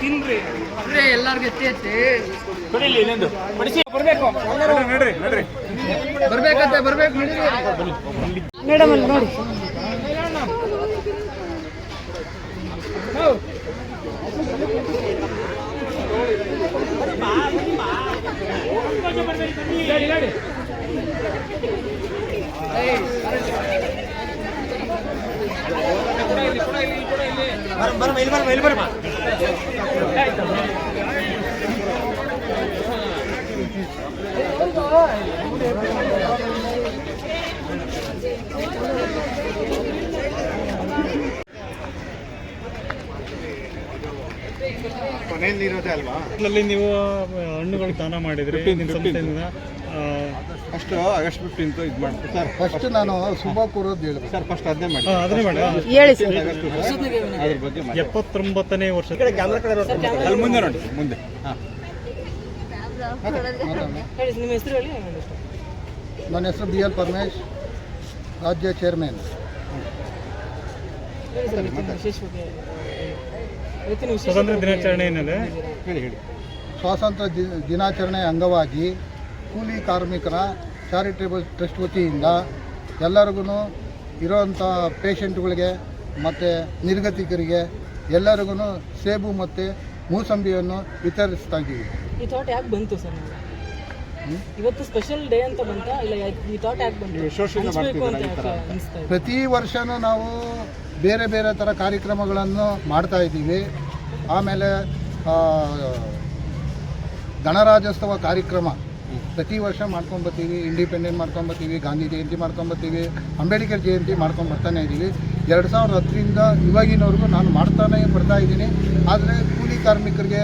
ತಿನ್ರಿ. ಅಂದ್ರೆ ಎಲ್ಲಾರ್ಗು ಎತ್ತಿ ಎತ್ತಿ. ಕೊಡಿಲಿ ಇನ್ನೊಂದು. ಬಡಿಸಿ ಬರ್ಬೇಕು. ನಡ್ರಿ ನಡ್ರಿ ಬರ್ಬೇಕಂತೆ ಬರ್ಬೇಕು ನಡೀರಿ. ಮೇಡಮ್ ಅಲ್ಲಿ ನೋಡಿ. ಕೊನೆಯಲ್ಲಿ ಇರೋದೇ ಅಲ್ವಾ? ಅಲ್ಲಿ ನೀವು ಹಣ್ಣುಗಳು ದಾನ ಮಾಡಿದ್ರಿ ನಿಮ್ಮ ಫಸ್ಟ್ ಆಗಸ್ಟ್ ಫಿಫ್ಟೀನ್ತ್ ಇದು ಮಾಡಿ ಸರ್ ಫಸ್ಟ್ ನಾನು ಶುಭ ಕೋರೋದು ಹೇಳಿ ಸರ್ ಫಸ್ಟ್ ಅದನ್ನೇ ಮಾಡಿ ಅದನ್ನೇ ಮಾಡಿ ಹೇಳಿ ಸರ್. ಅದ್ರ ಬಗ್ಗೆ ಮಾಡಿ ಎಪ್ಪತ್ತೊಂಬತ್ತನೇ ವರ್ಷ. ಅಲ್ಲಿ ಮುಂದೆ ನೋಡಿ ಮುಂದೆ. ಹಾಂ. ನನ್ನ ಹೆಸರು ಬಿ ಎಲ್ ಪರಮೇಶ್ ರಾಜ್ಯ ಚೇರ್ಮನ್ ಸ್ವಾತಂತ್ರ್ಯ ದಿನಾಚರಣೆ ಹಿನ್ನೆಲೆ. ಹೇಳಿ ಹೇಳಿ. ಸ್ವಾತಂತ್ರ್ಯ ದಿನಾಚರಣೆ ಅಂಗವಾಗಿ ಕೂಲಿ ಕಾರ್ಮಿಕರ ಚಾರಿಟೇಬಲ್ ಟ್ರಸ್ಟ್ ವತಿಯಿಂದ ಎಲ್ಲರಿಗೂ ಇರೋವಂಥ ಪೇಷಂಟ್ಗಳಿಗೆ ಮತ್ತು ನಿರ್ಗತಿಕರಿಗೆ ಎಲ್ಲರಿಗೂ ಸೇಬು ಮತ್ತು ಮೂಸಂಬಿಯನ್ನು ವಿತರಿಸ್ತಾ ಇದ್ದೀವಿ. ಈ ಥಾಟ್ ಯಾಕೆ ಬಂತು ಸರ್ ಇವತ್ತು ಸ್ಪೆಷಲ್ ಡೇ ಅಂತ ಬಂತ? ಇಲ್ಲ ಈ ಥಾಟ್ ಯಾಕೆ ಬಂತು? ಪ್ರತಿ ವರ್ಷವೂ ನಾವು ಬೇರೆ ಬೇರೆ ಥರ ಕಾರ್ಯಕ್ರಮಗಳನ್ನು ಮಾಡ್ತಾ ಇದ್ದೀವಿ. ಆಮೇಲೆ ಗಣರಾಜ್ಯೋತ್ಸವ ಕಾರ್ಯಕ್ರಮ ಪ್ರತಿ ವರ್ಷ ಮಾಡ್ಕೊಂಬರ್ತೀವಿ ಇಂಡಿಪೆಂಡೆಂಟ್ ಮಾಡ್ಕೊಂಬರ್ತೀವಿ ಗಾಂಧಿ ಜಯಂತಿ ಮಾಡ್ಕೊಂಬರ್ತೀವಿ ಅಂಬೇಡ್ಕರ್ ಜಯಂತಿ ಮಾಡ್ಕೊಂಡು ಬರ್ತಾನೆ ಇದ್ದೀವಿ. ಎರಡು ಸಾವಿರದ ಹತ್ತರಿಂದ ಇವಾಗಿನವರೆಗೂ ನಾನು ಮಾಡ್ತಾನೆ ಬರ್ತಾ ಇದ್ದೀನಿ. ಆದರೆ ಕೂಲಿ ಕಾರ್ಮಿಕರಿಗೆ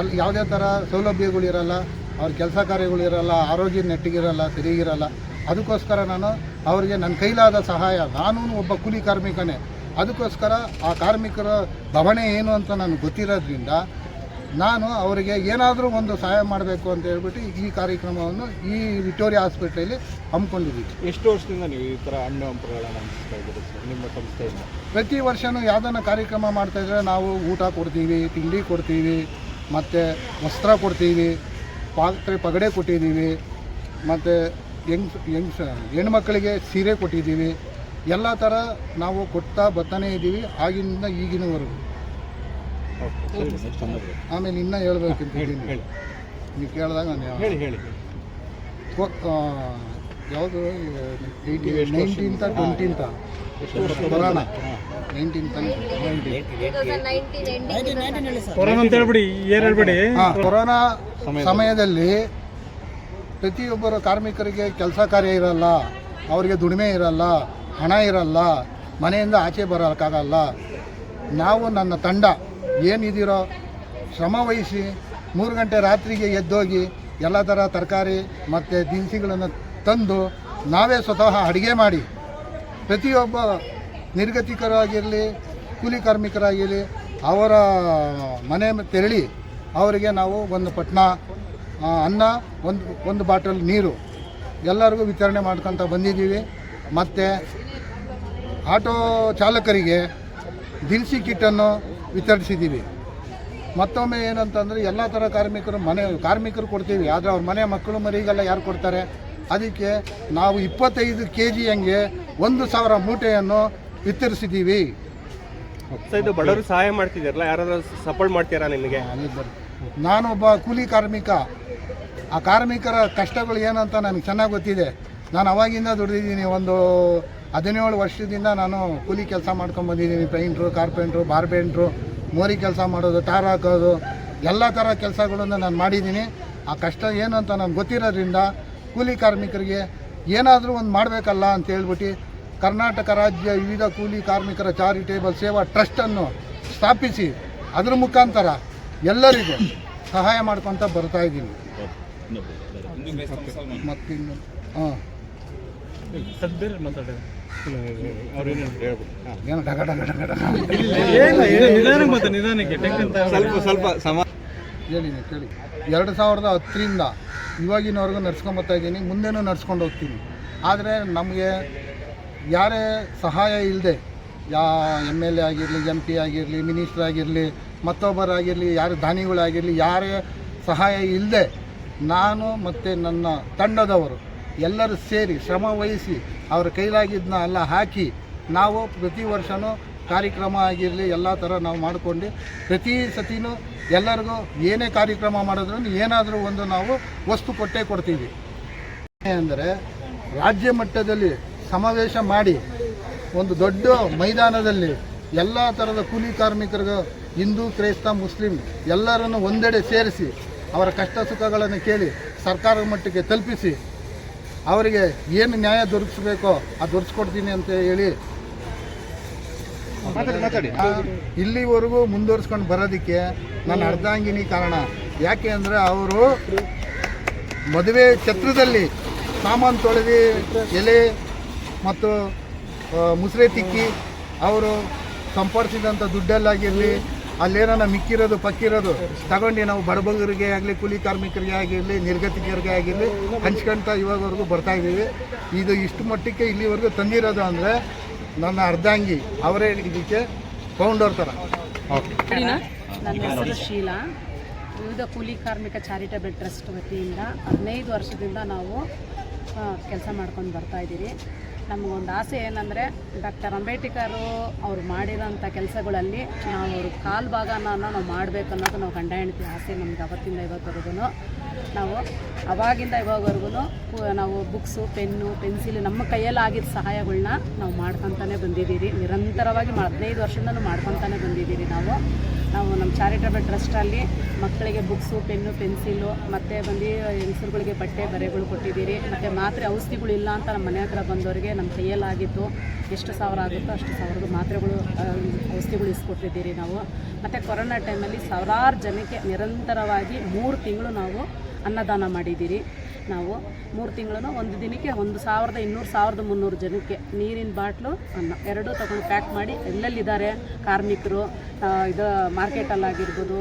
ಎಲ್, ಯಾವುದೇ ಥರ ಸೌಲಭ್ಯಗಳಿರಲ್ಲ ಅವ್ರ ಕೆಲಸ ಕಾರ್ಯಗಳಿರಲ್ಲ ಆರೋಗ್ಯ ನೆಟ್ಟಿಗಿರಲ್ಲ, ಸರಿಗಿರಲ್ಲ. ಅದಕ್ಕೋಸ್ಕರ ನಾನು ಅವರಿಗೆ ನನ್ನ ಕೈಲಾದ ಸಹಾಯ, ನಾನು ಒಬ್ಬ ಕೂಲಿ ಕಾರ್ಮಿಕನೇ. ಅದಕ್ಕೋಸ್ಕರ ಆ ಕಾರ್ಮಿಕರ ಭವಣೆ ಏನು ಅಂತ ನನಗೆ ಗೊತ್ತಿರೋದ್ರಿಂದ ನಾನು ಅವರಿಗೆ ಏನಾದರೂ ಒಂದು ಸಹಾಯ ಮಾಡಬೇಕು ಅಂತ ಹೇಳ್ಬಿಟ್ಟು ಈ ಕಾರ್ಯಕ್ರಮವನ್ನು ಈ ವಿಕ್ಟೋರಿಯಾ ಹಾಸ್ಪಿಟ್ಲಲ್ಲಿ ಹಮ್ಮಿಕೊಂಡಿದ್ದೀವಿ. ಎಷ್ಟು ವರ್ಷದಿಂದ ನೀವು ಈ ಥರ ಹಣ್ಣು ಹಂಪುಗಳನ್ನು ಹಂಚಿಸ್ತಾ ಇದ್ದೀರಿ ಸರ್ ನಿಮ್ಮ ಸಂಸ್ಥೆಯಿಂದ? ಪ್ರತಿ ವರ್ಷವೂ ಯಾವುದನ್ನು ಕಾರ್ಯಕ್ರಮ ಮಾಡ್ತಾಯಿದ್ರೆ ನಾವು ಊಟ ಕೊಡ್ತೀವಿ ತಿಂಡಿ ಕೊಡ್ತೀವಿ ಮತ್ತು ವಸ್ತ್ರ ಕೊಡ್ತೀವಿ ಪಾತ್ರೆ ಪಗಡೆ ಕೊಟ್ಟಿದ್ದೀವಿ ಮತ್ತು ಹೆಂಗ್ಸ್ ಹೆಂಗ್ಸ್ ಹೆಣ್ಮಕ್ಳಿಗೆ ಸೀರೆ ಕೊಟ್ಟಿದ್ದೀವಿ. ಎಲ್ಲ ಥರ ನಾವು ಕೊಡ್ತಾ ಬರ್ತಾನೇ ಇದ್ದೀವಿ ಆಗಿನಿಂದ ಈಗಿನವರೆಗೂ ಓಕೆ ಸರಿ ಸರ್ ಚೆನ್ನಾಗಿ ಆಮೇಲೆ ಇನ್ನೂ ಹೇಳ್ಬೇಕಂತ ಹೇಳಿ ನೀವು ಕೇಳಿದಾಗ ನಾನು ಹೇಳಿ ಹೇಳಿ ಯಾವುದು? Eighty nineteenth twentieth corona. Nineteenth corona ಅಂತ ಹೇಳ್ಬಿಡಿ ಏನು ಹೇಳ್ಬಿಡಿ. ಕೊರೋನಾ ಸಮಯದಲ್ಲಿ. ಸಮಯದಲ್ಲಿ ಪ್ರತಿಯೊಬ್ಬರು ಕಾರ್ಮಿಕರಿಗೆ ಕೆಲಸ ಕಾರ್ಯ ಇರಲ್ಲ ಅವರಿಗೆ ದುಡಿಮೆ ಇರಲ್ಲ ಹಣ ಇರಲ್ಲ ಮನೆಯಿಂದ ಆಚೆ ಬರೋಕ್ಕಾಗಲ್ಲ. ನಾವು ನನ್ನ ತಂಡ ಏನಿದ್ದೀರೋ ಶ್ರಮ ವಹಿಸಿ ಮೂರು ಗಂಟೆ ರಾತ್ರಿಗೆ ಎದ್ದೋಗಿ ಎಲ್ಲ ಥರ ತರಕಾರಿ ಮತ್ತು ದಿನಸಿಗಳನ್ನು ತಂದು ನಾವೇ ಸ್ವತಃ ಅಡುಗೆ ಮಾಡಿ. ಪ್ರತಿಯೊಬ್ಬ ನಿರ್ಗತಿಕರಾಗಿರಲಿ, ಕೂಲಿ ಕಾರ್ಮಿಕರಾಗಿರಲಿ, ಅವರ ಮನೆ ತೆರಳಿ ಅವರಿಗೆ ನಾವು ಒಂದು ಪಟ್ನ ಅನ್ನ, ಒಂದು ಒಂದು ಬಾಟಲ್ ನೀರು ಎಲ್ಲರಿಗೂ ವಿತರಣೆ ಮಾಡ್ಕೊತ ಬಂದಿದ್ದೀವಿ. ಮತ್ತು ಆಟೋ ಚಾಲಕರಿಗೆ ದಿನಸಿ ಕಿಟ್ಟನ್ನು ವಿತರಿಸಿದ್ದೀವಿ. ಮತ್ತೊಮ್ಮೆ ಏನಂತಂದರೆ ಎಲ್ಲ ಥರ ಕಾರ್ಮಿಕರು ಮನೆ ಕಾರ್ಮಿಕರು ಕೊಡ್ತೀವಿ. ಆದರೆ ಅವ್ರ ಮನೆ ಮಕ್ಕಳು ಮರಿಗೆಲ್ಲ ಯಾರು ಕೊಡ್ತಾರೆ? ಅದಕ್ಕೆ ನಾವು ಇಪ್ಪತ್ತೈದು ಕೆ ಜಿ ಹಂಗೆ ಒಂದು ಸಾವಿರ ಮೂಟೆಯನ್ನು ವಿತರಿಸಿದ್ದೀವಿ. ಇದು ಬಡವರು ಸಹಾಯ ಮಾಡ್ತಿದ್ದೀರಲ್ಲ ಯಾರಾದರೂ ಸಪೋರ್ಟ್ ಮಾಡ್ತೀರಾ ನಿಮಗೆ? ನಾನೊಬ್ಬ ಕೂಲಿ ಕಾರ್ಮಿಕ. ಆ ಕಾರ್ಮಿಕರ ಕಷ್ಟಗಳು ಏನಂತ ನನಗೆ ಚೆನ್ನಾಗಿ ಗೊತ್ತಿದೆ. ನಾನು ಅವಾಗಿಂದ ದುಡಿದಿದ್ದೀನಿ. ಒಂದು ಹದಿನೇಳು ವರ್ಷದಿಂದ ನಾನು ಕೂಲಿ ಕೆಲಸ ಮಾಡ್ಕೊಂಡು ಬಂದಿದ್ದೀನಿ. ಪೇಂಟ್ರು ಕಾರ್ಪೆಂಟ್ರು ಬಾರ್ಬೆಂಟ್ರು ಮೋರಿ ಕೆಲಸ ಮಾಡೋದು ಟಾರ್ ಹಾಕೋದು ಎಲ್ಲ ಥರ ಕೆಲಸಗಳನ್ನು ನಾನು ಮಾಡಿದ್ದೀನಿ. ಆ ಕಷ್ಟ ಏನು ಅಂತ ನನಗೆ ಗೊತ್ತಿರೋದ್ರಿಂದ ಕೂಲಿ ಕಾರ್ಮಿಕರಿಗೆ ಏನಾದರೂ ಒಂದು ಮಾಡಬೇಕಲ್ಲ ಅಂತ ಹೇಳ್ಬಿಟ್ಟು ಕರ್ನಾಟಕ ರಾಜ್ಯ ವಿವಿಧ ಕೂಲಿ ಕಾರ್ಮಿಕರ ಚಾರಿಟೇಬಲ್ ಸೇವಾ ಟ್ರಸ್ಟನ್ನು ಸ್ಥಾಪಿಸಿ ಅದರ ಮುಖಾಂತರ ಎಲ್ಲರಿಗೂ ಸಹಾಯ ಮಾಡ್ಕೊತ ಬರ್ತಾ ಇದ್ದೀನಿ. ಮತ್ತಿನ್ನು ಹಾಂ. ಎರಡು ಸಾವಿರದ ಹತ್ತರಿಂದ ಇವಾಗಿನವರೆಗೂ ನಡ್ಸ್ಕೊಂಬರ್ತಾ ಇದ್ದೀನಿ ಮುಂದೆನೂ ನಡ್ಸ್ಕೊಂಡು ಹೋಗ್ತೀನಿ ಆದರೆ ನಮಗೆ ಯಾರೇ ಸಹಾಯ ಇಲ್ಲದೆ ಯಾ ಎಂ ಎಲ್ ಎ ಆಗಿರಲಿ ಎಂ ಪಿ ಆಗಿರಲಿ ಮಿನಿಸ್ಟ್ರ್ ಆಗಿರಲಿ ಮತ್ತೊಬ್ಬರಾಗಿರಲಿ ಯಾರು ದಾನಿಗಳಾಗಿರಲಿ ಯಾರೇ ಸಹಾಯ ಇಲ್ಲದೆ ನಾನು ಮತ್ತು ನನ್ನ ತಂಡದವರು ಎಲ್ಲರೂ ಸೇರಿ ಶ್ರಮ ವಹಿಸಿ ಅವರ ಕೈಲಾಗಿದ್ದನ್ನ ಎಲ್ಲ ಹಾಕಿ ನಾವು ಪ್ರತಿ ವರ್ಷವೂ ಕಾರ್ಯಕ್ರಮ ಆಗಿರಲಿ ಎಲ್ಲ ಥರ ನಾವು ಮಾಡಿಕೊಂಡು ಪ್ರತಿ ಸತಿನೂ ಎಲ್ಲರಿಗೂ ಏನೇ ಕಾರ್ಯಕ್ರಮ ಮಾಡಿದ್ರೂ ಏನಾದರೂ ಒಂದು ನಾವು ವಸ್ತು ಕೊಟ್ಟೇ ಕೊಡ್ತೀವಿ. ಅಂದರೆ ರಾಜ್ಯ ಮಟ್ಟದಲ್ಲಿ ಸಮಾವೇಶ ಮಾಡಿ ಒಂದು ದೊಡ್ಡ ಮೈದಾನದಲ್ಲಿ ಎಲ್ಲ ಥರದ ಕೂಲಿ ಕಾರ್ಮಿಕರಿಗೂ ಹಿಂದೂ, ಕ್ರೈಸ್ತ, ಮುಸ್ಲಿಂ ಎಲ್ಲರನ್ನು ಒಂದೆಡೆ ಸೇರಿಸಿ ಅವರ ಕಷ್ಟ ಸುಖಗಳನ್ನು ಕೇಳಿ ಸರ್ಕಾರದ ಮಟ್ಟಕ್ಕೆ ತಲುಪಿಸಿ ಅವರಿಗೆ ಏನು ನ್ಯಾಯ ದೊರಕಿಸ್ಬೇಕೋ ಅದು ದೊರಕಿಸ್ಕೊಡ್ತೀನಿ ಅಂತ ಹೇಳಿ. ಇಲ್ಲಿವರೆಗೂ ಮುಂದುವರಿಸ್ಕೊಂಡು ಬರೋದಕ್ಕೆ ನನ್ನ ಅರ್ಧಾಂಗಿನಿ ಕಾರಣ. ಯಾಕೆ ಅಂದರೆ ಅವರು ಮದುವೆ ಛತ್ರದಲ್ಲಿ ಸಾಮಾನು ತೊಳೆದು ಎಲೆ ಮತ್ತು ಮುಸ್ರೆ ತಿಕ್ಕಿ ಅವರು ಸಂಪಾದಿಸಿದಂಥ ದುಡ್ಡಲ್ಲಾಗಿರಲಿ ಅಲ್ಲೇನ ಮಿಕ್ಕಿರೋದು ಪಕ್ಕಿರೋದು ತಗೊಂಡು ನಾವು ಬಡಬಂಗರಿಗೆ ಆಗಲಿ ಕೂಲಿ ಕಾರ್ಮಿಕರಿಗೆ ಆಗಿರಲಿ ನಿರ್ಗತಿಕರಿಗೆ ಆಗಿರಲಿ ಹಂಚ್ಕೊಳ್ತಾ ಇವಾಗವರೆಗೂ ಬರ್ತಾ ಇದ್ದೀವಿ. ಇದು ಇಷ್ಟು ಮಟ್ಟಕ್ಕೆ ಇಲ್ಲಿವರೆಗೂ ತಂದಿರೋದು ಅಂದರೆ ನನ್ನ ಅರ್ಧಾಂಗಿ ಅವರೇ ಇದಕ್ಕೆ ಫೌಂಡರ್ ಥರ ನನ್ನ ಹೆಸರು ಶೀಲಾ. ವಿವಿಧ ಕೂಲಿ ಕಾರ್ಮಿಕ ಚಾರಿಟೇಬಲ್ ಟ್ರಸ್ಟ್ ವತಿಯಿಂದ ಹದಿನೈದು ವರ್ಷದಿಂದ ನಾವು ಕೆಲಸ ಮಾಡ್ಕೊಂಡು ಬರ್ತಾ ಇದ್ದೀರಿ. ನಮಗೊಂದು ಆಸೆ ಏನಂದರೆ ಡಾಕ್ಟರ್ ಅಂಬೇಡ್ಕರು ಅವ್ರು ಮಾಡಿರೋಂಥ ಕೆಲಸಗಳಲ್ಲಿ ನಾವು ಅವ್ರ ಕಾಲು ಭಾಗನ ನಾವು ಮಾಡಬೇಕು ಅನ್ನೋದು ನಾವು ಗಂಡ ಹೆಂಡತಿ ಆಸೆ ನಮ್ಗೆ ಅವತ್ತಿಂದ ಇವತ್ತವರೆಗೂ ನಾವು ಅವಾಗಿಂದ ಇವಾಗವರೆಗೂ ನಾವು ಬುಕ್ಸು, ಪೆನ್ನು, ಪೆನ್ಸಿಲ್ ನಮ್ಮ ಕೈಯಲ್ಲಿ ಆಗಿದ್ದ ಸಹಾಯಗಳನ್ನ ನಾವು ಮಾಡ್ಕೊತಾನೆ ಬಂದಿದ್ದೀರಿ. ನಿರಂತರವಾಗಿ ಹದಿನೈದು ವರ್ಷದಿಂದಲೂ ಮಾಡ್ಕೊತಾನೆ ಬಂದಿದ್ದೀರಿ ನಾವು. ನಾವು ನಮ್ಮ ಚಾರಿಟಬಲ್ ಟ್ರಸ್ಟಲ್ಲಿ ಮಕ್ಕಳಿಗೆ ಬುಕ್ಸು, ಪೆನ್ನು, ಪೆನ್ಸಿಲು, ಮತ್ತು ಬಂದು ಹೆಂಗಸರುಗಳಿಗೆ ಬಟ್ಟೆ ಬರೆಗಳು ಕೊಟ್ಟಿದ್ದೀರಿ. ಮತ್ತು ಮಾತ್ರೆ ಔಷಧಿಗಳು ಇಲ್ಲ ಅಂತ ನಮ್ಮ ಮನೆ ಹತ್ರ ಬಂದವರಿಗೆ ನಮ್ಮ ಕೈಯಲ್ಲಾಗಿತ್ತು. ಎಷ್ಟು ಸಾವಿರ ಆಗುತ್ತೋ ಅಷ್ಟು ಸಾವಿರದ ಮಾತ್ರೆಗಳು ಔಷಧಿಗಳು ಇಸ್ಕೊಟ್ಟಿದ್ದೀರಿ ನಾವು. ಮತ್ತು ಕೊರೋನಾ ಟೈಮಲ್ಲಿ ಸಾವಿರಾರು ಜನಕ್ಕೆ ನಿರಂತರವಾಗಿ ಮೂರು ತಿಂಗಳು ನಾವು ಅನ್ನದಾನ ಮಾಡಿದ್ದೀರಿ. ನಾವು ಮೂರು ತಿಂಗಳು ಒಂದು ದಿನಕ್ಕೆ ಒಂದು ಸಾವಿರದ ಇನ್ನೂರು ಸಾವಿರದ ಮುನ್ನೂರು ಜನಕ್ಕೆ ನೀರಿನ ಬಾಟ್ಲು ಅನ್ನ ಎರಡೂ ತಗೊಂಡು ಪ್ಯಾಕ್ ಮಾಡಿ ಎಲ್ಲೆಲ್ಲಿದ್ದಾರೆ ಕಾರ್ಮಿಕರು ಇದು ಮಾರ್ಕೆಟಲ್ಲಾಗಿರ್ಬೋದು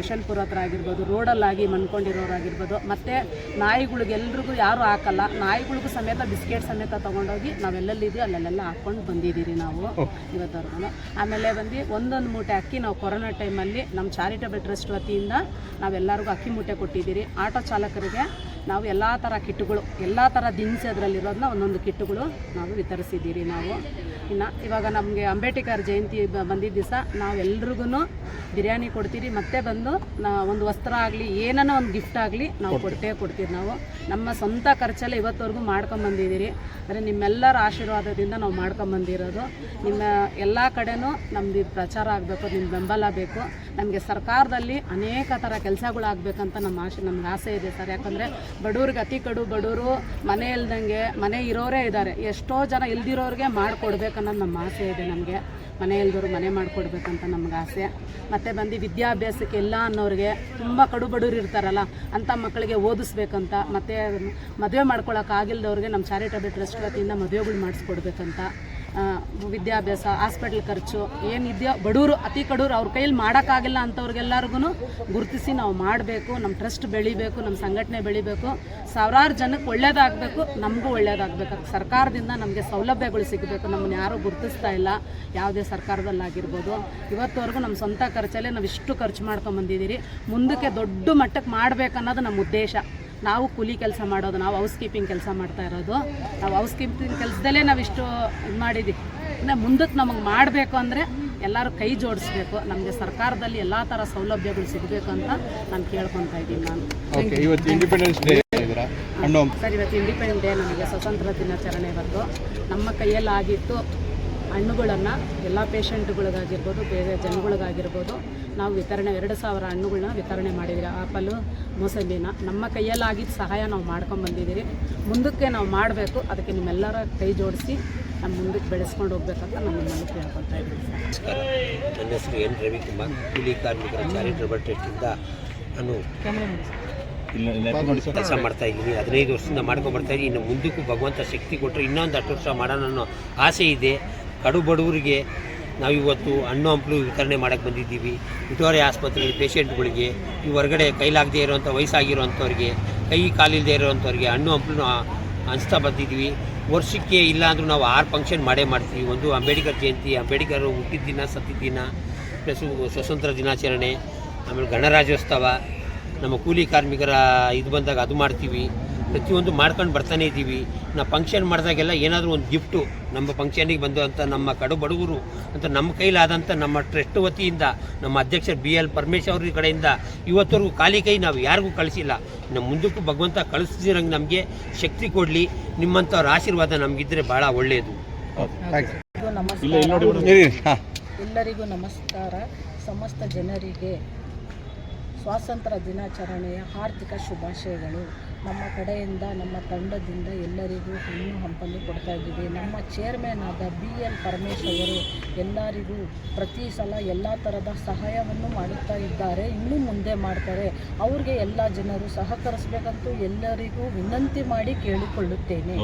ಯಶವಂತಪುರ ಹತ್ರ ಆಗಿರ್ಬೋದು ರೋಡಲ್ಲಾಗಿ ಮನ್ಕೊಂಡಿರೋರಾಗಿರ್ಬೋದು ಮತ್ತು ನಾಯಿಗಳಿಗೆಲ್ರಿಗೂ ಯಾರೂ ಹಾಕಲ್ಲ. ನಾಯಿಗಳಿಗೂ ಸಮೇತ ಬಿಸ್ಕೆಟ್ ಸಮೇತ ತೊಗೊಂಡೋಗಿ ನಾವೆಲ್ಲೆಲ್ಲಿದ್ದೀವಿ ಅಲ್ಲೆಲ್ಲ ಹಾಕ್ಕೊಂಡು ಬಂದಿದ್ದೀರಿ ನಾವು ಇವತ್ತವರೆಗೂ. ಆಮೇಲೆ ಬಂದು ಒಂದೊಂದು ಮೂಟೆ ಅಕ್ಕಿ ನಾವು ಕೊರೋನಾ ಟೈಮಲ್ಲಿ ನಮ್ಮ ಚಾರಿಟಬಲ್ ಟ್ರಸ್ಟ್ ವತಿಯಿಂದ ನಾವೆಲ್ಲರಿಗೂ ಅಕ್ಕಿ ಮೂಟೆ ಕೊಟ್ಟಿದ್ದೀರಿ. ಆಟೋ ಚಾಲಕರಿಗೆ ನಾವು ಎಲ್ಲ ಥರ ಕಿಟ್ಟುಗಳು ಎಲ್ಲ ಥರ ದಿನಸಿ ಅದರಲ್ಲಿರೋದನ್ನ ಒಂದೊಂದು ಕಿಟ್ಟುಗಳು ನಾವು ವಿತರಿಸಿದ್ದೀರಿ ನಾವು. ಇನ್ನು ಇವಾಗ ನಮಗೆ ಅಂಬೇಡ್ಕರ್ ಜಯಂತಿ ಬ- ಬಂದಿದ್ದ ದಿವಸ ನಾವೆಲ್ರಿಗೂ ಬಿರಿಯಾನಿ ಕೊಡ್ತೀರಿ ಮತ್ತೆ ಬಂದು ನಾ ಒಂದು ವಸ್ತ್ರ ಆಗಲಿ ಏನನ್ನ ಒಂದು ಗಿಫ್ಟ್ ಆಗಲಿ ನಾವು ಕೊಟ್ಟೇ ಕೊಡ್ತೀವಿ ನಾವು. ನಮ್ಮ ಸ್ವಂತ ಖರ್ಚಲ್ಲೇ ಇವತ್ತವರೆಗೂ ಮಾಡ್ಕೊಂಬಂದಿದ್ದೀರಿ ಅಂದರೆ ನಿಮ್ಮೆಲ್ಲರ ಆಶೀರ್ವಾದದಿಂದ ನಾವು ಮಾಡ್ಕೊಂಬಂದಿರೋದು ನಿಮ್ಮ ಎಲ್ಲ ಕಡೆನೂ ನಮ್ದು ಇದು ಪ್ರಚಾರ ಆಗಬೇಕು ನಿಮ್ಮ ಬೆಂಬಲ ಬೇಕು. ನಮಗೆ ಸರ್ಕಾರದಲ್ಲಿ ಅನೇಕ ಥರ ಕೆಲಸಗಳಾಗಬೇಕಂತ ನಮ್ಮ ಆಸೆ ನಮ್ಗೆ ಆಸೆ ಇದೆ ಸರ್. ಯಾಕಂದರೆ ಬಡವ್ರಿಗೆ ಅತಿ ಕಡು, ಬಡವರು ಮನೆ ಇಲ್ದಂಗೆ ಮನೆ ಇರೋರೇ ಇದ್ದಾರೆ. ಎಷ್ಟೋ ಜನ ಇಲ್ದಿರೋರಿಗೆ ಮಾಡಿಕೊಡ್ಬೇಕನ್ನೋದು ನಮ್ಮ ಆಸೆ ಇದೆ ನಮಗೆ. ಮನೆ ಇಲ್ದವರು ಮನೆ ಮಾಡಿಕೊಡ್ಬೇಕಂತ ನಮ್ಗೆ ಆಸೆ. ಮತ್ತು ಬಂದು ವಿದ್ಯಾಭ್ಯಾಸಕ್ಕೆ ಎಲ್ಲ ಅನ್ನೋರಿಗೆ ತುಂಬ ಕಡು, ಬಡವ್ರು ಇರ್ತಾರಲ್ಲ ಅಂಥ ಮಕ್ಕಳಿಗೆ ಓದಿಸ್ಬೇಕಂತ, ಮತ್ತು ಮದುವೆ ಮಾಡ್ಕೊಳಕ್ಕೆ ನಮ್ಮ ಚಾರಿಟಬಲ್ ಟ್ರಸ್ಟ್ ವತಿಯಿಂದ ಮದುವೆಗಳು ಮಾಡಿಸ್ಕೊಡ್ಬೇಕಂತ ವಿದ್ಯಾಭ್ಯಾಸ, ಹಾಸ್ಪಿಟ್ಲ್ ಖರ್ಚು ಏನಿದೆಯೋ ಬಡವರು ಅತಿ ಕಡೂರು ಅವ್ರ ಕೈಯಲ್ಲಿ ಮಾಡೋಕ್ಕಾಗಿಲ್ಲ ಅಂಥವ್ರಿಗೆಲ್ಲರಿಗೂ ಗುರುತಿಸಿ ನಾವು ಮಾಡಬೇಕು ನಮ್ಮ ಟ್ರಸ್ಟ್ ಬೆಳಿಬೇಕು ನಮ್ಮ ಸಂಘಟನೆ ಬೆಳಿಬೇಕು. ಸಾವಿರಾರು ಜನಕ್ಕೆ ಒಳ್ಳೇದಾಗಬೇಕು, ನಮಗೂ ಒಳ್ಳೇದಾಗಬೇಕು. ಸರ್ಕಾರದಿಂದ ನಮಗೆ ಸೌಲಭ್ಯಗಳು ಸಿಗಬೇಕು ನಮ್ಮನ್ನು ಯಾರೂ ಗುರುತಿಸ್ತಾ ಇಲ್ಲ, ಯಾವುದೇ ಸರ್ಕಾರದಲ್ಲಾಗಿರ್ಬೋದು. ಇವತ್ತವರೆಗೂ ನಮ್ಮ ಸ್ವಂತ ಖರ್ಚಲ್ಲೇ ನಾವು ಇಷ್ಟು ಖರ್ಚು ಮಾಡ್ಕೊಂಬಂದಿದ್ದೀರಿ ಮುಂದಕ್ಕೆ ದೊಡ್ಡ ಮಟ್ಟಕ್ಕೆ ಮಾಡಬೇಕನ್ನೋದು ನಮ್ಮ ಉದ್ದೇಶ. ನಾವು ಕೂಲಿ ಕೆಲಸ ಮಾಡೋದು ನಾವು ಹೌಸ್ ಕೀಪಿಂಗ್ ಕೆಲಸ ಮಾಡ್ತಾ ಇರೋದು. ನಾವು ಹೌಸ್ ಕೀಪಿಂಗ್ ಕೆಲಸದಲ್ಲೇ ನಾವು ಇಷ್ಟು ಇದು ಮಾಡಿದ್ದೀವಿ ಇನ್ನು ಮುಂದಕ್ಕೆ ನಮಗೆ ಮಾಡಬೇಕು ಅಂದರೆ ಎಲ್ಲರೂ ಕೈ ಜೋಡಿಸ್ಬೇಕು. ನಮಗೆ ಸರ್ಕಾರದಲ್ಲಿ ಎಲ್ಲ ಥರ ಸೌಲಭ್ಯಗಳು ಸಿಗಬೇಕು ಅಂತ ನಾನು ಕೇಳ್ಕೊತಾ ಇದ್ದೀನಿ ನಾನು. ಇವತ್ತು ಇಂಡಿಪೆಂಡೆನ್ಸ್ ಸರ್ ಇವತ್ತು ಇಂಡಿಪೆಂಡೆಂಟ್ ಡೇ ನಮಗೆ ಸ್ವತಂತ್ರ ದಿನಾಚರಣೆ ಇವತ್ತು ನಮ್ಮ ಕೈಯಲ್ಲಿ ಆಗಿತ್ತು ಹಣ್ಣುಗಳನ್ನು ಎಲ್ಲ ಪೇಷಂಟ್ಗಳಿಗಾಗಿರ್ಬೋದು ಬೇರೆ ಜನಗಳಿಗಾಗಿರ್ಬೋದು ನಾವು ವಿತರಣೆ ಎರಡು ಸಾವಿರ ಹಣ್ಣುಗಳನ್ನ ವಿತರಣೆ ಮಾಡಿದ್ದೀವಿ ಆಪಲು ಮೋಸಂಬಿನ ನಮ್ಮ ಕೈಯಲ್ಲಾಗಿದ್ದ ಸಹಾಯ ನಾವು ಮಾಡ್ಕೊಂಡು ಬಂದಿದ್ದೀರಿ ಮುಂದಕ್ಕೆ ನಾವು ಮಾಡಬೇಕು. ಅದಕ್ಕೆ ನಿಮ್ಮೆಲ್ಲರ ಕೈ ಜೋಡಿಸಿ ನಮ್ಮ ಮುಂದಕ್ಕೆ ಬೆಳೆಸ್ಕೊಂಡು ಹೋಗ್ಬೇಕಂತ ನಮ್ಮ ನಿಮ್ಮಲ್ಲಿ ಕೇಳ್ಕೊತಾ ಇದ್ದೀನಿ ಸರ್. ನಮಸ್ಕಾರ. ನನ್ನ ಹೆಸರು ಎನ್. ರವಿಕುಮಾರ್ ಕೂಲಿ ಕಾರ್ಮಿಕರ ಚಾರಿಟಬಲ್ ಟ್ರಸ್ಟಿಂದ ನಾನು ಕೆಲಸ ಮಾಡ್ತಾ ಇದ್ದೀನಿ. ಹದಿನೈದು ವರ್ಷದಿಂದ ಮಾಡ್ಕೊಂಡು ಬರ್ತಾ ಇದ್ದೀನಿ. ಇನ್ನು ಮುಂದಕ್ಕೂ ಭಗವಂತ ಶಕ್ತಿ ಕೊಟ್ಟರೆ ಇನ್ನೊಂದು ಹತ್ತು ವರ್ಷ ಮಾಡೋಣ ಅನ್ನೋ ಆಸೆ ಇದೆ. ಕಡು ಬಡವರಿಗೆ ನಾವಿವತ್ತು ಹಣ್ಣು ಹಂಪಲು ವಿತರಣೆ ಮಾಡೋಕ್ಕೆ ಬಂದಿದ್ದೀವಿ. ವಿಟೋರಿ ಆಸ್ಪತ್ರೆಯಲ್ಲಿ ಪೇಷೆಂಟ್ಗಳಿಗೆ ಈ ಹೊರಗಡೆ ಕೈಲಾಗದೇ ಇರುವಂಥ ವಯಸ್ಸಾಗಿರುವಂಥವ್ರಿಗೆ ಕೈ ಕಾಲಿಲ್ಲದೆ ಇರುವಂಥವ್ರಿಗೆ ಹಣ್ಣು ಹಂಪಲು ಹಂಚ್ತಾ ಬಂದಿದ್ದೀವಿ. ವರ್ಷಕ್ಕೆ ಇಲ್ಲ ಅಂದರೂ ನಾವು ಆರು ಫಂಕ್ಷನ್ ಮಾಡೇ ಮಾಡ್ತೀವಿ. ಒಂದು ಅಂಬೇಡ್ಕರ್ ಜಯಂತಿ, ಅಂಬೇಡ್ಕರ್ ಹುಟ್ಟಿದ ದಿನ, ಸತ್ತಿದ ದಿನ, ಪ್ಲಸ್ ಸ್ವತಂತ್ರ ದಿನಾಚರಣೆ, ಆಮೇಲೆ ಗಣರಾಜ್ಯೋತ್ಸವ, ನಮ್ಮ ಕೂಲಿ ಕಾರ್ಮಿಕರ ಇದು ಬಂದಾಗ ಅದು ಮಾಡ್ತೀವಿ. ಪ್ರತಿಯೊಂದು ಮಾಡ್ಕೊಂಡು ಬರ್ತಾನೆ ಇದ್ದೀವಿ. ನಾವು ಫಂಕ್ಷನ್ ಮಾಡಿದಾಗೆಲ್ಲ ಏನಾದರೂ ಒಂದು ಗಿಫ್ಟು ನಮ್ಮ ಫಂಕ್ಷನಿಗೆ ಬಂದಂಥ ನಮ್ಮ ಕಡು ಬಡವರು ಅಂತ ನಮ್ಮ ಕೈಲಾದಂಥ ನಮ್ಮ ಟ್ರಸ್ಟ್ ವತಿಯಿಂದ ನಮ್ಮ ಅಧ್ಯಕ್ಷ ಬಿ ಎಲ್ ಪರಮೇಶ್ ಅವ್ರ ಕಡೆಯಿಂದ ಇವತ್ತವರೆಗೂ ಖಾಲಿ ಕೈ ನಾವು ಯಾರಿಗೂ ಕಳಿಸಿಲ್ಲ. ನಮ್ಮ ಮುಂದಕ್ಕೂ ಭಗವಂತ ಕಳಿಸ್ದಿರಂಗೆ ನಮಗೆ ಶಕ್ತಿ ಕೊಡಲಿ ನಿಮ್ಮಂಥವ್ರ ಆಶೀರ್ವಾದ ನಮಗಿದ್ರೆ ಭಾಳ ಒಳ್ಳೆಯದು ಎಲ್ಲರಿಗೂ ನಮಸ್ಕಾರ ಎಲ್ಲರಿಗೂ ನಮಸ್ಕಾರ. ಸಮಸ್ತ ಜನರಿಗೆ ಸ್ವಾತಂತ್ರ್ಯ ದಿನಾಚರಣೆಯ ಹಾರ್ದಿಕ ಶುಭಾಶಯಗಳು. ನಮ್ಮ ಕಡೆಯಿಂದ ನಮ್ಮ ತಂಡದಿಂದ ಎಲ್ಲರಿಗೂ ಹಣ್ಣು ಹಂಪಲು ಕೊಡ್ತಾ ಇದ್ದೀವಿ. ನಮ್ಮ ಚೇರ್ಮನ್ ಆದ ಬಿ ಎಲ್ ಪರಮೇಶ್ ಅವರು ಎಲ್ಲರಿಗೂ ಪ್ರತಿ ಸಲ ಎಲ್ಲ ಥರದ ಸಹಾಯವನ್ನು ಮಾಡುತ್ತಾ ಇದ್ದಾರೆ. ಇನ್ನೂ ಮುಂದೆ ಮಾಡ್ತಾರೆ. ಅವ್ರಿಗೆ ಎಲ್ಲ ಜನರು ಸಹಕರಿಸಬೇಕಂತೂ ಎಲ್ಲರಿಗೂ ವಿನಂತಿ ಮಾಡಿ ಕೇಳಿಕೊಳ್ಳುತ್ತೇನೆ.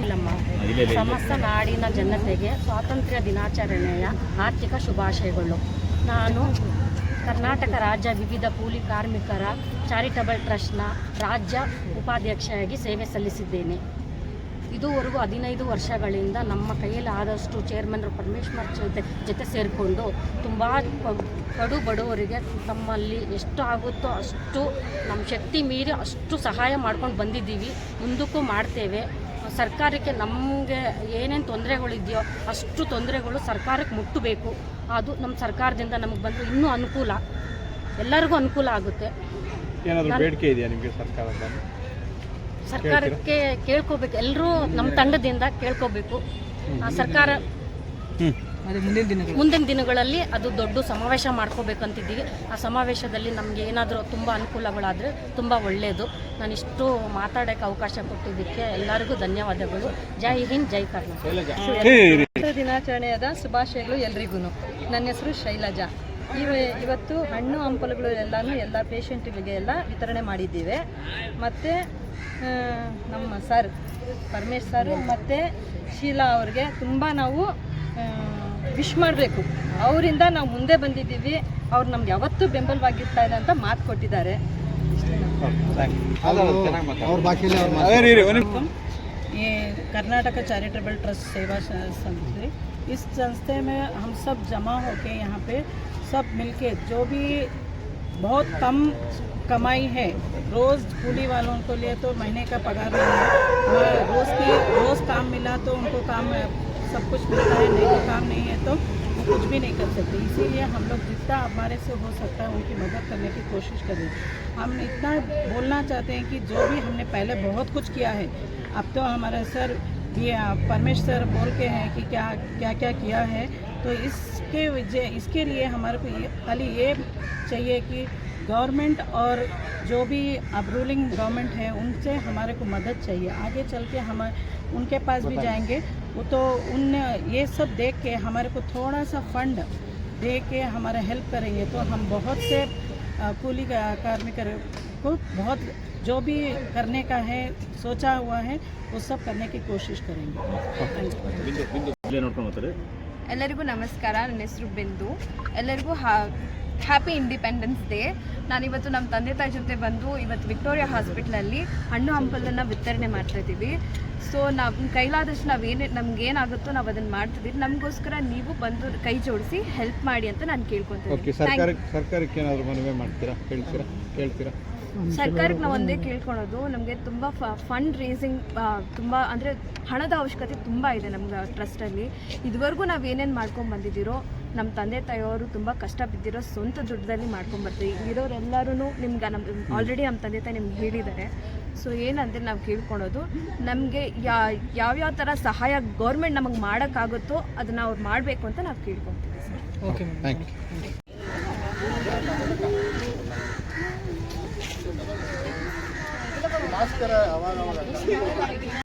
ಇಲ್ಲಮ್ಮ ಸಮಸ್ತ ನಾಡಿನ ಜನತೆಗೆ ಸ್ವಾತಂತ್ರ್ಯ ದಿನಾಚರಣೆಯ ಆರ್ಥಿಕ ಶುಭಾಶಯಗಳು. ನಾನು ಕರ್ನಾಟಕ ರಾಜ್ಯ ವಿವಿಧ ಕೂಲಿ ಕಾರ್ಮಿಕರ ಚಾರಿಟಬಲ್ ಟ್ರಸ್ಟ್ನ ರಾಜ್ಯ ಉಪಾಧ್ಯಕ್ಷೆಯಾಗಿ ಸೇವೆ ಸಲ್ಲಿಸಿದ್ದೇನೆ. ಇದುವರೆಗೂ ಹದಿನೈದು ವರ್ಷಗಳಿಂದ ನಮ್ಮ ಕೈಯಲ್ಲಿ ಆದಷ್ಟು ಚೇರ್ಮನ್ ಪರಮೇಶ್ವರ್ ಜೊತೆ ಜೊತೆ ಸೇರಿಕೊಂಡು ತುಂಬ ಕಡು ಬಡವರಿಗೆ ತಮ್ಮಲ್ಲಿ ಎಷ್ಟು ಆಗುತ್ತೋ ಅಷ್ಟು ನಮ್ಮ ಶಕ್ತಿ ಮೀರಿ ಅಷ್ಟು ಸಹಾಯ ಮಾಡ್ಕೊಂಡು ಬಂದಿದ್ದೀವಿ. ಮುಂದಕ್ಕೂ ಮಾಡ್ತೇವೆ. ಸರ್ಕಾರಕ್ಕೆ ನಮಗೆ ಏನೇನು ತೊಂದರೆಗಳಿದೆಯೋ ಅಷ್ಟು ತೊಂದರೆಗಳು ಸರ್ಕಾರಕ್ಕೆ ಮುಟ್ಟಬೇಕು. ಅದು ನಮ್ಮ ಸರ್ಕಾರದಿಂದ ನಮಗೆ ಬಂದು ಇನ್ನೂ ಅನುಕೂಲ. ಎಲ್ಲರಿಗೂ ಅನುಕೂಲ ಆಗುತ್ತೆ. ಏನಾದರೂ ಬೇಡಿಕೆ ಇದೆಯಾ ನಿಮಗೆ ಸರ್ಕಾರದ? ಸರ್ಕಾರಕ್ಕೆ ಕೇಳ್ಕೋಬೇಕು. ಎಲ್ಲರೂ ನಮ್ಮ ತಂಡದಿಂದ ಕೇಳ್ಕೋಬೇಕು. ಆ ಸರ್ಕಾರ ಮುಂದಿನ ದಿನಗಳು. ಮುಂದಿನ ದಿನಗಳಲ್ಲಿ ಅದು ದೊಡ್ಡ ಸಮಾವೇಶ ಮಾಡ್ಕೋಬೇಕಂತಿದ್ದೀವಿ. ಆ ಸಮಾವೇಶದಲ್ಲಿ ನಮಗೆ ಏನಾದರೂ ತುಂಬ ಅನುಕೂಲಗಳಾದರೆ ತುಂಬ ಒಳ್ಳೆಯದು ನಾನು ಇಷ್ಟು ಮಾತಾಡೋಕ್ಕೆ ಅವಕಾಶ ಕೊಟ್ಟಿದ್ದಕ್ಕೆ ಎಲ್ಲರಿಗೂ ಧನ್ಯವಾದಗಳು. ಜೈ ಹಿಂದ್ ಜೈ ಕರ್ನಾಟಕ. ಸ್ವಾತಂತ್ರ್ಯ ದಿನಾಚರಣೆಯಾದ ಶುಭಾಶಯಗಳು ಎಲ್ರಿಗೂ. ನನ್ನ ಹೆಸರು ಶೈಲಜಾ. ಇವ ಇವತ್ತು ಹಣ್ಣು ಹಂಪಲುಗಳು ಎಲ್ಲನೂ ಎಲ್ಲ ಪೇಷಂಟ್ಗಳಿಗೆ ಎಲ್ಲ ವಿತರಣೆ ಮಾಡಿದ್ದೀವಿ. ಮತ್ತು ನಮ್ಮ ಸರ್ ಪರಮೇಶ್ ಸರ್ ಮತ್ತು ಶೀಲಾ ಅವ್ರಿಗೆ ತುಂಬ ನಾವು ವಿಶ್ ಮಾಡಬೇಕು ಅವರಿಂದ ನಾವು ಮುಂದೆ ಬಂದಿದ್ದೀವಿ ಅವ್ರು ನಮ್ಗೆ ಯಾವತ್ತೂ ಬೆಂಬಲವಾಗಿರ್ತಾರೆ ಅಂತ ಮಾತು ಕೊಟ್ಟಿದ್ದಾರೆ ಅವ್ರ ಭಾಷೆಯಲ್ಲಿ ಅವ್ರು ಅದೇ ರೀ ಒಂದು ये कर्नाटक चैरिटेबल ट्रस्ट सेवा स- संस्थि इस संस्थे में हम सब जमा होके यहाँ पे सब मिलके जो भी बहुत कम कमाई है रोज़ कूली वालों को लिए तो महीने का पगार नहीं है और रोज़ की रोज़ काम मिला तो उनको काम सब कुछ मिलता है नहीं तो काम नहीं है तो वो कुछ भी नहीं कर सकते। इसीलिए हम लोग जितना हमारे से हो सकता है उनकी मदद करने की कोशिश करें। हम इतना बोलना चाहते हैं कि जो भी हमने पहले बहुत कुछ किया है, अब तो हमारा सर ये परमेश सर बोल के हैं कि क्या क्या क्या किया है। तो इसके इसके लिए हमारे को खाली ये चाहिए कि गवर्नमेंट और जो भी अब रूलिंग गवर्नमेंट है उनसे हमारे को मदद चाहिए आगे चल के हम उनके पास भी जाएंगे वो तो उन ये सब देख के हमारे को थोड़ा सा फंड दे के हमारा हेल्प करेंगे तो हम बहुत से अ, कूली का- कार्मिक को बहुत जो भी करने का है सोचा हुआ है वो सब करने की कोशिश करेंगे Thank you. ಎಲ್ಲರಿಗೂ ನಮಸ್ಕಾರ ನನ್ನ ಹೆಸರು ಬಿಂದು ಎಲ್ಲರಿಗೂ ಹ್ಯಾಪಿ ಇಂಡಿಪೆಂಡೆನ್ಸ್ ಡೇ ನಾನಿವತ್ತು ನಮ್ಮ ತಂದೆ ತಾಯಿ ಜೊತೆ ಬಂದು ಇವತ್ತು ವಿಕ್ಟೋರಿಯಾ ಹಾಸ್ಪಿಟ್ಲಲ್ಲಿ ಹಣ್ಣು ಹಂಪಲನ್ನು ವಿತರಣೆ ಮಾಡ್ತಾ ಇದ್ದೀವಿ. ಸೊ ನಮ್ಮ ಕೈಲಾದಷ್ಟು ನಾವೇನೇ ನಮ್ಗೆ ಏನಾಗುತ್ತೋ ನಾವು ಅದನ್ನು ಮಾಡ್ತಿದ್ದೀವಿ. ನಮಗೋಸ್ಕರ ನೀವು ಬಂದು ಕೈ ಜೋಡಿಸಿ ಹೆಲ್ಪ್ ಮಾಡಿ ಅಂತ ನಾನು ಕೇಳ್ಕೊತೀನಿ ಸರ್ಕಾರಕ್ಕೆ ಏನಾದರೂ ಮನವಿ ಮಾಡ್ತೀರಾ? ಹೇಳ್ತೀರಾ? ಕೇಳ್ತೀರಾ? ಸರ್ಕಾರಕ್ಕೆ ನಾವು ಒಂದೇ ಕೇಳ್ಕೊಳೋದು ನಮಗೆ ತುಂಬ ಫಂಡ್ ರೇಸಿಂಗ್ ತುಂಬ ಅಂದರೆ ಹಣದ ಅವಶ್ಯಕತೆ ತುಂಬ ಇದೆ ನಮ್ಗೆ ಟ್ರಸ್ಟಲ್ಲಿ ಇದುವರೆಗೂ ನಾವು ಏನೇನು ಮಾಡ್ಕೊಂಡು ಬಂದಿದ್ದೀರೋ ನಮ್ಮ ತಂದೆ ತಾಯಿಯವರು ತುಂಬ ಕಷ್ಟ ಬಿದ್ದಿರೋ ಸ್ವಂತ ದುಡ್ಡಲ್ಲಿ ಮಾಡ್ಕೊಂಬರ್ತೀವಿ ಇರೋರೆಲ್ಲರೂ ನಿಮ್ಗೆ ನಮ್ಮ ಆಲ್ರೆಡಿ ನಮ್ಮ ತಂದೆ ತಾಯಿ ನಿಮ್ಗೆ ಹೇಳಿದ್ದಾರೆ. ಸೊ ಏನಂದರೆ ನಾವು ಕೇಳ್ಕೊಳೋದು ನಮಗೆ ಯಾ ಯಾವ್ಯಾವ ಥರ ಸಹಾಯ ಗೌರ್ಮೆಂಟ್ ನಮಗೆ ಮಾಡೋಕ್ಕಾಗುತ್ತೋ ಅದನ್ನು ಅವ್ರು ಮಾಡಬೇಕು ಅಂತ ನಾವು ಕೇಳ್ಕೊತೀವಿ ಸರ್. ಓಕೆ ಥ್ಯಾಂಕ್ ಯು कराया आवाज़ आवाज़